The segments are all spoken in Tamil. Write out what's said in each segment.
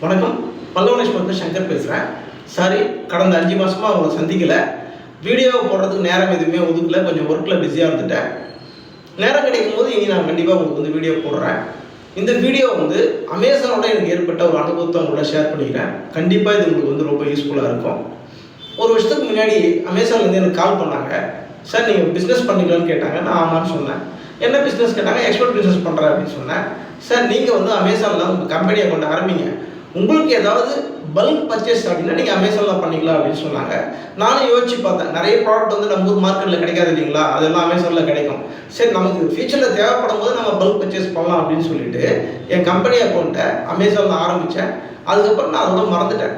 வணக்கம். பல்லவனேஸ்வரத்து சங்கர் பேசுகிறேன் சாரி கடந்த அஞ்சு மாதமாக அவங்கள சந்திக்கலை. வீடியோ போடுறதுக்கு நேரம் எதுவுமே ஒதுக்கல. கொஞ்சம் ஒர்க்கில் பிஸியாக இருந்துட்டேன். நேரம் கிடைக்கும் போது இனி நான் கண்டிப்பாக உங்களுக்கு வந்து வீடியோ போடுறேன். இந்த வீடியோ வந்து அமேசானோட எனக்கு ஏற்பட்ட ஒரு அனுபவத்தை உங்களோட ஷேர் பண்ணிக்கிறேன். கண்டிப்பாக இது உங்களுக்கு வந்து ரொம்ப யூஸ்ஃபுல்லாக இருக்கும். ஒரு வருஷத்துக்கு முன்னாடி அமேசான்லேருந்து எனக்கு கால் பண்ணாங்க. சார் நீங்கள் பிஸ்னஸ் பண்ணிக்கலாம்னு கேட்டாங்க. நான் ஆமான்னு சொன்னேன். என்ன பிஸ்னஸ் கேட்டாங்க. எக்ஸ்போர்ட் பிஸ்னஸ் பண்ணுறேன் அப்படின்னு சொன்னேன். சார் நீங்கள் வந்து அமேசானில் உங்கள் கம்பெனியை கொண்டு ஆரம்பிங்க. உங்களுக்கு ஏதாவது பல்க் பர்ச்சேஸ் அப்படின்னா நீங்கள் அமேசானில் பண்ணிக்கலாம் அப்படின்னு சொன்னாங்க. நானும் யோசிச்சு பார்த்தேன். நிறைய ப்ராடக்ட் வந்து நம்ம ஊர் மார்க்கெட்டில் கிடைக்காது இல்லைங்களா? அதெல்லாம் அமேசானில் கிடைக்கும். சரி நமக்கு ஃபியூச்சரில் தேவைப்படும் போது நம்ம பல்க் பர்ச்சேஸ் பண்ணலாம் அப்படின்னு சொல்லிட்டு என் கம்பெனி அக்கௌண்ட்டை அமேசானில் ஆரம்பித்தேன் அதுக்கப்புறம் நான் அதோட மறந்துட்டேன்.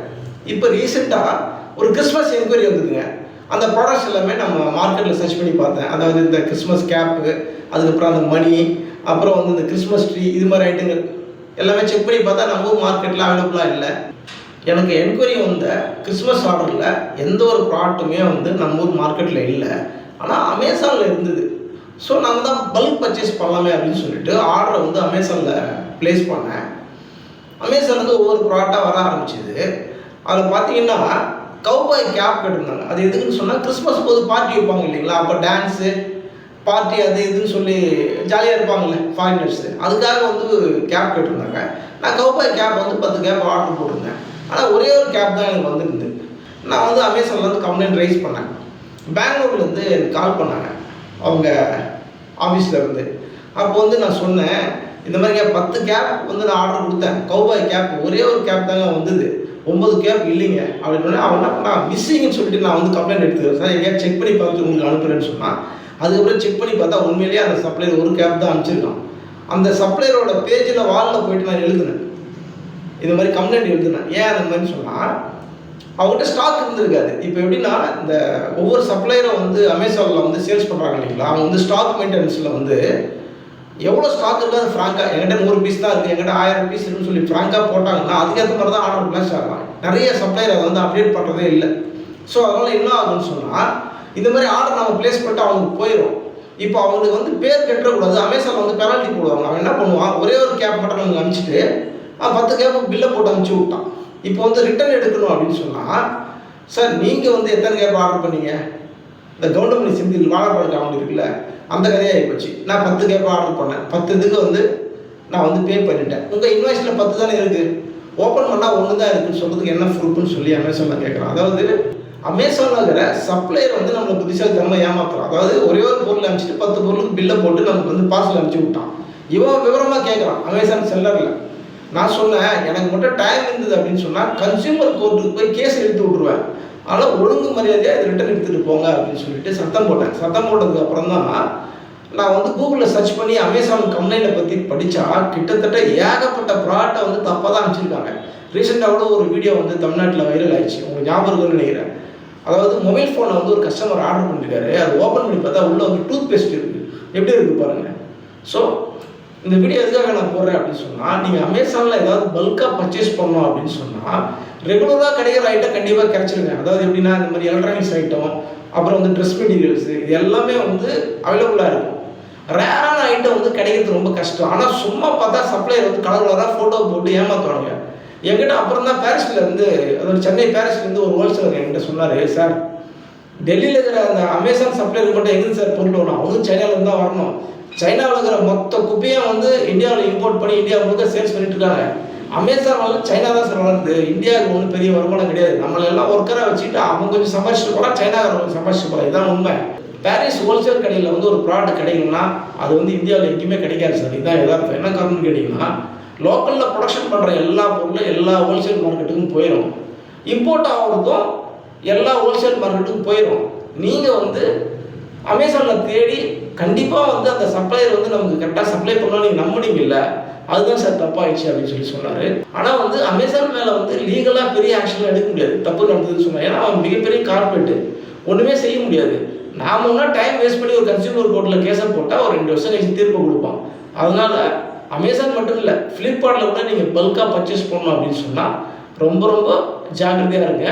இப்போ ரீசெண்டாக ஒரு கிறிஸ்மஸ் என்கொயரி வந்ததுங்க. அந்த ப்ராடக்ட்ஸ் எல்லாமே நம்ம மார்க்கெட்டில் சர்ச் பண்ணி பார்த்தேன். அதாவது இந்த கிறிஸ்மஸ் கேப்பு அதுக்கப்புறம் அந்த மணி அப்புறம் வந்து இந்த கிறிஸ்மஸ் ட்ரீ இது மாதிரி ஐட்டங்கள் எல்லாமே செக் பண்ணி பார்த்தா நம்ம ஊர் மார்க்கெட்டில் அவைலபிளாக இல்லை. எனக்கு என்கொயரி வந்த கிறிஸ்மஸ் ஆர்டரில் எந்த ஒரு ப்ராடக்ட்டுமே வந்து நம்ம ஊர் மார்க்கெட்டில் இல்லை. ஆனால் அமேசானில் இருந்தது. ஸோ நாங்கள் தான் பல்க் பர்ச்சேஸ் பண்ணலாமே அப்படின்னு சொல்லிட்டு ஆர்டரை வந்து அமேசானில் ப்ளேஸ் பண்ணேன். அமேசான்லேருந்து ஒவ்வொரு ப்ராடக்டாக வர ஆரம்பிச்சிது. அதில் பார்த்தீங்கன்னா கவுபாய் கேப் கேட்டிருந்தாங்க. அது எதுக்குன்னு சொன்னால் கிறிஸ்மஸ் போது பார்ட்டி வைப்பாங்க இல்லைங்களா? அப்போ டான்ஸு பார்ட்டி அது இதுன்னு சொல்லி ஜாலியாக இருப்பாங்கல்ல ஃபாரினர்ஸு அதுக்காக வந்து கேப் கேட்டிருந்தாங்க. நான் கௌபாய் கேப் வந்து பத்து கேப் ஆர்டர் போட்டிருந்தேன். ஆனால் ஒரே ஒரு கேப் தான் எனக்கு வந்துருந்து நான் வந்து அமேசான்லேருந்து கம்ப்ளைண்ட் ரைஸ் பண்ணேன். பெங்களூர்லேருந்து எனக்கு கால் பண்ணாங்க. அவங்க ஆஃபீஸில் இருந்து. அப்போ வந்து நான் சொன்னேன் இந்த மாதிரி கேப் பத்து கேப் வந்து நான் ஆர்டர் கொடுத்தேன். கவுபாய் கேப் ஒரே ஒரு கேப் தாங்க வந்தது. ஒன்பது கேப் இல்லைங்க. அப்படின்னு அவன் என்ன பண்ணா மிஸ்ஸிங்னு சொல்லிட்டு நான் வந்து கம்ப்ளைண்ட் எடுத்துக்கிறேன். சார் எங்கேயா செக் பண்ணி பார்த்து உங்களுக்கு அனுப்புகிறேன்னு சொன்னால் அதுக்கப்புறம் செக் பண்ணி பார்த்தா உண்மையிலேயே அந்த சப்ளையர் ஒரு கேப் தான் அனுப்பிச்சிருக்கான். அந்த சப்ளையரோட பேஜில் வாலில் போயிட்டு நான் எழுதினேன். இது மாதிரி கம்ப்ளைண்ட் எழுதினேன். ஏன் அந்த மாதிரி சொன்னால் அவங்ககிட்ட ஸ்டாக் இருந்திருக்காது. இப்போ எப்படின்னா இந்த ஒவ்வொரு சப்ளையரும் வந்து அமேசானில் வந்து சேல்ஸ் பண்ணுறாங்க இல்லைங்களா? அவங்க வந்து ஸ்டாக் மெயின்டெனன்ஸில் வந்து எவ்வளோ ஸ்டாக் இருக்கோ அது ஃப்ராங்காக என்கிட்ட நூறு பீஸ் தான் இருக்குது என்கிட்ட ஆயிரம் பீஸ் இருக்குன்னு சொல்லி ஃப்ராங்காக போட்டாங்கன்னா அதுக்கேற்ற மாதிரி தான் ஆர்டர் பிளஸ் ஆகலாம் நிறைய சப்ளையர் அதை வந்து அப்டேட் பண்ணுறதே இல்லை. ஸோ அதனால் என்ன ஆகும்னு சொன்னால் இந்த மாதிரி ஆர்டர் நம்ம ப்ளேஸ் பண்ணிட்டு அவங்களுக்கு போயிடும் இப்போ அவங்களுக்கு வந்து பேர் கெட்டக்கூடாது. அமேசான் வந்து பெனால்ட்டி போடுவாங்க. அவன் என்ன பண்ணுவான்? ஒரே ஒரு கேப் மட்டும் நமக்கு அனுப்பிச்சிட்டு அவன் பத்து கேப்பு பில்லை போட்டு அனுப்பிச்சி விட்டான். இப்போ வந்து ரிட்டர்ன் எடுக்கணும் அப்படின்னு சொன்னால் சார் நீங்கள் வந்து எத்தனை கேப் ஆர்டர் பண்ணீங்க? இந்த கவுண்டமணி சிந்தில் வாழைப்பழம் காமெடி இருக்குல்ல அந்த கதையாக போச்சு. நான் பத்து கேப் ஆர்டர் பண்ணேன். பத்து இதுக்கு வந்து நான் வந்து பே பண்ணிட்டேன். உங்கள் இன்வாய்ஸில் பத்து தானே இருக்குது ஓப்பன் பண்ணால் ஒன்று தான் இருக்குன்னு சொல்கிறதுக்கு என்ன ப்ரூஃப்னு சொல்லி அமேசானில் கேட்குறான் அதாவது அமேசானில் சப்ளையர் வந்து நம்மளை புத்திசாலித்தனமாக ஏமாத்துறான். அதாவது ஒரே ஒரு பொருள் அனுப்பிச்சிட்டு பத்து பொருளுக்கு பில்லை போட்டு நமக்கு வந்து பார்சல் அனுப்பிச்சி விட்டான். இவன் விவரமாக கேட்குறான் அமேசான் செல்லரில் நான் சொன்னேன் எனக்கு மட்டும் டைம் இருந்தது அப்படின்னு சொன்னால் கன்சியூமர் கோர்ட்டுக்கு போய் கேஸ் எடுத்து விட்ருவேன் ஆனால் ஒழுங்கு மரியாதையாக இது ரிட்டன் எடுத்துகிட்டு போங்க அப்படின்னு சொல்லிட்டு சத்தம் போட்டேன். சத்தம் போட்டதுக்கு அப்புறம் தான் நான் வந்து கூகுளில் சர்ச் பண்ணி அமேசான் கம்ப்ளைண்ட்டை பற்றி படித்தா கிட்டத்தட்ட ஏகப்பட்ட ப்ராடக்டை வந்து தப்பாக தான் அனுப்பிச்சிருக்காங்க ரீசெண்டாக கூட ஒரு வீடியோ வந்து தமிழ்நாட்டில் வைரல் ஆயிடுச்சு. உங்களுக்கு ஞாபகம் நினைக்கிறேன். அதாவது மொபைல் ஃபோனை வந்து ஒரு கஸ்டமர் ஆர்டர் பண்ணியிருக்காரு அது ஓப்பன் பண்ணி பார்த்தா உள்ளே வந்து டூத் பேஸ்ட் இருக்குது எப்படி இருக்குது பாருங்கள் ஸோ இந்த வீடியோ எதுக்காக நான் போடுறேன் அப்படின்னு சொன்னால் நீங்கள் அமேசானில் ஏதாவது பல்காக பர்ச்சேஸ் பண்ணோம் அப்படின்னு சொன்னால் ரெகுலராக கிடைக்கிற ஐட்டம் கண்டிப்பாக கிடைச்சிருங்க. அதாவது எப்படின்னா இந்த மாதிரி எலக்ட்ரானிக்ஸ் ஐட்டம் அப்புறம் வந்து ட்ரெஸ் மெட்டீரியல்ஸு இது எல்லாமே வந்து அவைலபிளாக இருக்கும். ரேரான ஐட்டம் வந்து கிடைக்கிறது ரொம்ப கஷ்டம். ஆனால் சும்மா பார்த்தா சப்ளையர் வந்து கலர் கலராக ஃபோட்டோ போட்டு ஏமாற்றுவாங்க என்கிட்ட அப்புறம் தான் பாரிஸில் இருந்து அதாவது சென்னை பாரிஸ்லேருந்து ஒரு ஹோல்சேலர் என்கிட்ட சொன்னார் சார் டெல்லியில் இருக்கிற அந்த அமேசான் சப்ளையர் மட்டும் எங்கே சார் பொருள் வரணும்? அவங்க சைனாவிலேருந்து தான் வரணும். சைனாவில் இருக்கிற மொத்த குப்பையும் வந்து இந்தியாவில் இம்போர்ட் பண்ணி இந்தியா முழுக்க சேல்ஸ் பண்ணிட்டு இருக்காங்க. அமேசான் வந்து சைனா தான் சார் வளருது. இந்தியாவுக்கு ஒன்றும் பெரிய வருமானம் கிடையாது. நம்மளை எல்லாம் ஒர்க்கராக வச்சுட்டு அவங்க கொஞ்சம் சம்பாதிச்சுட்டு போனால் சைனாக்காரங்க கொஞ்சம் சம்பாதிச்சுட்டு போகிறான் இதான் உண்மை. பாரிஸ் ஹோல்சேல் கடையில் வந்து ஒரு ப்ராடக்ட் கிடைக்கும்னா அது வந்து இந்தியாவில் எங்கேயுமே கிடைக்காது சார். இதான் எதாவது என்ன காரணம்னு கேட்டிங்கன்னா லோக்கலில் ப்ரொடக்ஷன் பண்ணுற எல்லா பொருளும் எல்லா ஹோல்சேல் மார்க்கெட்டுக்கும் போயிடும் இம்போர்ட் ஆகிறதும் எல்லா ஹோல்சேல் மார்க்கெட்டுக்கும் போயிடும் நீங்கள் வந்து அமேசானில் தேடி கண்டிப்பாக வந்து அந்த சப்ளையர் வந்து நமக்கு கரெக்டாக சப்ளை பண்ணால் நீங்கள் நம்பினீங்கல்ல அதுதான் சார் தப்பாயிடுச்சு அப்படின்னு சொல்லி சொன்னார். ஆனால் வந்து அமேசான் மேலே வந்து லீகலாக பெரிய ஆக்ஷன் எடுக்க முடியாது. தப்பு நடந்ததுன்னு சொன்னார் ஏன்னா அவன் மிகப்பெரிய கார்பரேட்டு ஒன்றுமே செய்ய முடியாது. நாம ஒன்றா டைம் வேஸ்ட் பண்ணி ஒரு கன்சியூமர் கோர்ட்டில் கேஸை போட்டால் ஒரு ரெண்டு வருஷம் கழிச்சு தீர்ப்பு கொடுப்பான். அதனால அமேசான் மட்டும் இல்லை ஃப்ளிப்கார்ட்டில் கூட நீங்கள் பல்காக பர்ச்சேஸ் பண்ணணும் அப்படின்னு சொன்னால் ரொம்ப ரொம்ப ஜாக்கிரதையாக இருங்க.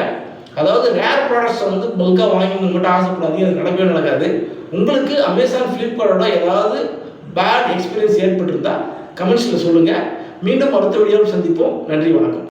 அதாவது ரேர் ப்ராடக்ட்ஸ் வந்து பல்காக வாங்கணும்னு மட்டும் ஆசைப்படாதீங்க அது நடக்கவே நடக்காது. உங்களுக்கு அமேசான் ஃப்ளிப்கார்ட்டோட ஏதாவது பேட் எக்ஸ்பீரியன்ஸ் ஏற்பட்டிருந்தால் கமெண்ட்ஸில் சொல்லுங்கள் மீண்டும் அடுத்த வீடியோவில் சந்திப்போம். நன்றி வணக்கம்.